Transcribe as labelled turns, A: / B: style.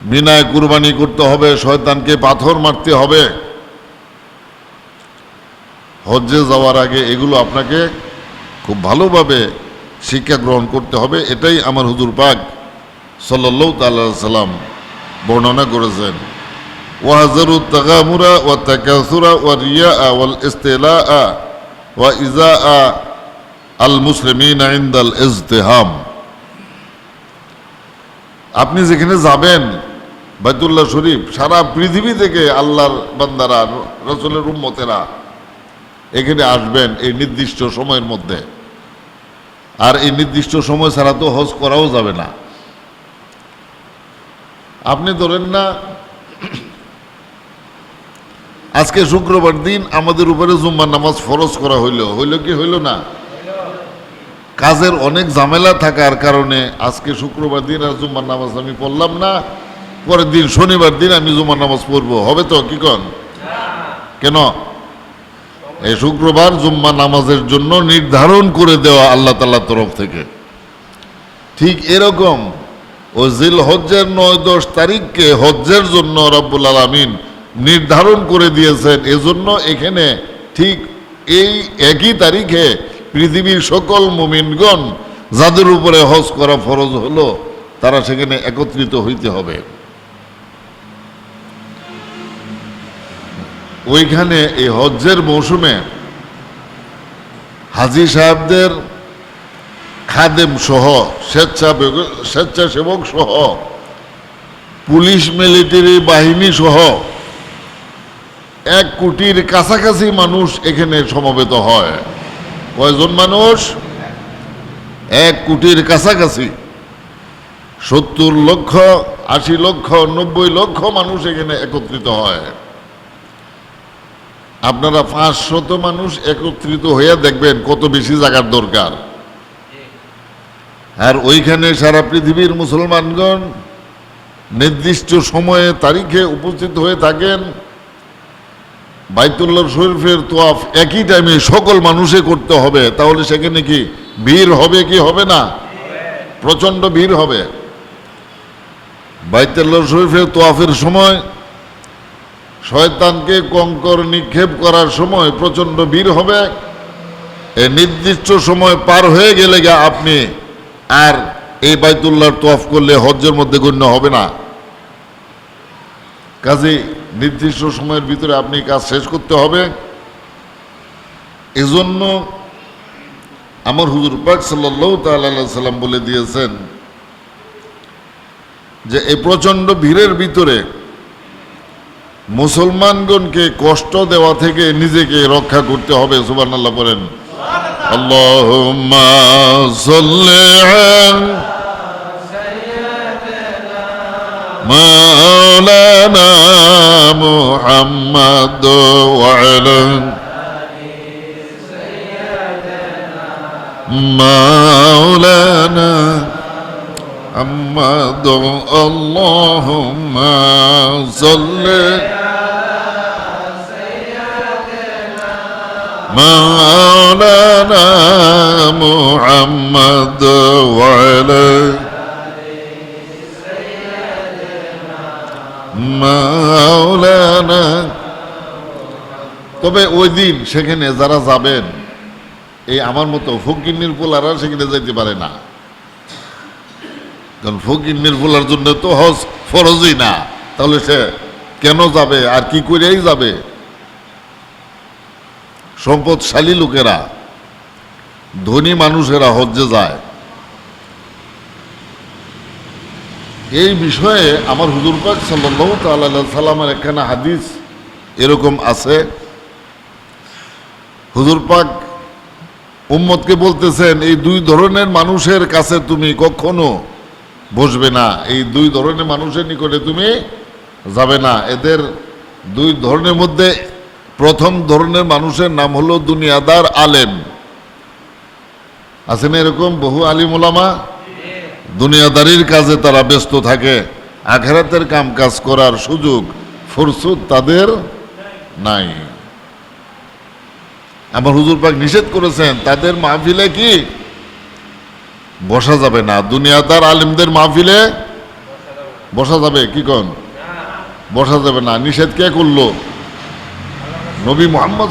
A: বিনায় কুরবানি করতে হবে, শয়তানকে পাথর মারতে হবে। হজ্জে যাওয়ার আগে এগুলো আপনাকে খুব ভালোভাবে শিক্ষা গ্রহণ করতে হবে, এটাই আমার হুজুর পাক তাআলা সাল্লাম বর্ণনা করেছেন। ওয়াহাজারু তাগামুরা ওয়া তাকাসুরা ওয়া রিয়া ওয়াল ইস্তিলা ওয়া ইজা আল মুসলিমিন ইনদাল ইজতিহাম। আপনি যেখানে যাবেন বাইতুল্লাহ শরীফ, সারা পৃথিবী থেকে আল্লাহর বান্দারা, রসুলের উম্মতেরা এখানে আসবেন এই নির্দিষ্ট সময়ের মধ্যে। আর এই নির্দিষ্ট সময় ছাড়া তো হজ করাও যাবে না। আপনি ধরেন না, আজকে শুক্রবার দিন আমাদের উপরে জুম্মার নামাজ ফরজ করা হইল। হইল কি হইল না? কাজের অনেক ঝামেলা থাকার কারণে আজকে শুক্রবার দিন আর জুম্মার নামাজ আমি পড়লাম না। পরের দিন শনিবার দিন আমি জুম্মার নামাজ পড়ব। হবে তো? কি কন? কেন? এই শুক্রবার জুম্মা নামাজের জন্য নির্ধারণ করে দেওয়া আল্লাহ তাল্লাহ তরফ থেকে। ঠিক এরকম ও জিল হজ্জের নয় দশ তারিখকে হজ্জের জন্য রব্বুল আলমিন নির্ধারণ করে দিয়েছেন। এজন্য এখানে ঠিক এই একই তারিখে পৃথিবীর সকল মুমিনগণ যাদের উপরে হজ করা ফরজ হলো, তারা সেখানে একত্রিত হইতে হবে। ওইখানে এই হজ্জের মৌসুমে হাজি সাহেবদের খাদেম সহ স্বেচ্ছা স্বেচ্ছাসেবক সহ, পুলিশ মিলিটারি বাহিনী সহ এক কোটির কাছাকাছি মানুষ এখানে সমবেত হয়। কয়জন মানুষ? এক কোটির কাছাকাছি। সত্তর লক্ষ, আশি লক্ষ, নব্বই লক্ষ মানুষ এখানে একত্রিত হয়। আপনারা পাঁচশত মানুষ একত্রিত হইয়া দেখবেন কত বেশি জায়গার দরকার। আর ওইখানে সারা পৃথিবীর মুসলমানগণ নির্দিষ্ট সময়ে, তারিখে উপস্থিত হয়ে থাকেন। বাইতুল্লাহ শরীফের তোয়াফ একই টাইমে সকল মানুষে করতে হবে। তাহলে সেখানে কি ভিড় হবে কি হবে না? প্রচণ্ড ভিড় হবে। বাইতুল্লাহ শরীফের তোয়াফের সময় শয়তানকে কঙ্কর নিক্ষেপ করার সময় প্রচণ্ড ভিড় হবে। এই নির্দিষ্ট সময় পার হয়ে গেলে গা আপনি আর এই বাইতুল্লাহর তোয়াফ করলে হজ্জের মধ্যে গণ্য হবে না। কাজে নির্দিষ্ট সময়ের ভিতরে আপনি কাজ শেষ করতে হবে। এজন্য আমার হুজুর পাক সাল্লাহ সাল্লাম বলে দিয়েছেন যে এই প্রচণ্ড ভিড়ের ভিতরে মুসলমানগণকে কষ্ট দেওয়া থেকে নিজেকে রক্ষা করতে হবে সুবান আল্লাহ বলেন আল্লাহুম্মা সাল্লি আলা مولانا محمد وعلى مولانا محمد اللهم صل مولانا محمد وعلى মাওলানা তবে ওই দিন সেখানে যারা যাবেন এই আমার মতো ফকিন্নির পোলারা সেখানে যাইতে পারে না কারণ ফকিন্নির পোলার জন্য তো হজ ফরজই না তাহলে সে কেন যাবে আর কি করেই যাবে সম্পদশালী লোকেরা, ধনী মানুষেরা হজ্জে যায়। এই বিষয়ে আমার হুজুর পাক সাল্লাহ তাল্লাহ সাল্লামের একখানা হাদিস এরকম আছে। হুজুর পাক উম্মতকে বলতেছেন, এই দুই ধরনের মানুষের কাছে তুমি কখনো বসবে না। এই দুই ধরনের মানুষের নিকটে তুমি যাবে না। এদের দুই ধরনের মধ্যে প্রথম ধরনের মানুষের নাম হলো দুনিয়াদার আলেম। আছে না এরকম বহু আলিম ওলামা দুনিয়াদারির কাজে তারা ব্যস্ত থাকে, আখেরাতের কাম কাজ করার সুযোগ, ফুরসুদ তাদের নাই। আমার হুজুর পাক নিষেধ করেছেন, তাদের মাহফিলে কি? বসা যাবে না। দুনিয়াদার আলিমদের মাহফিলে বসা যাবে, কি কন? বসা যাবে না। নিষেধ কে করল? নবী মোহাম্মদ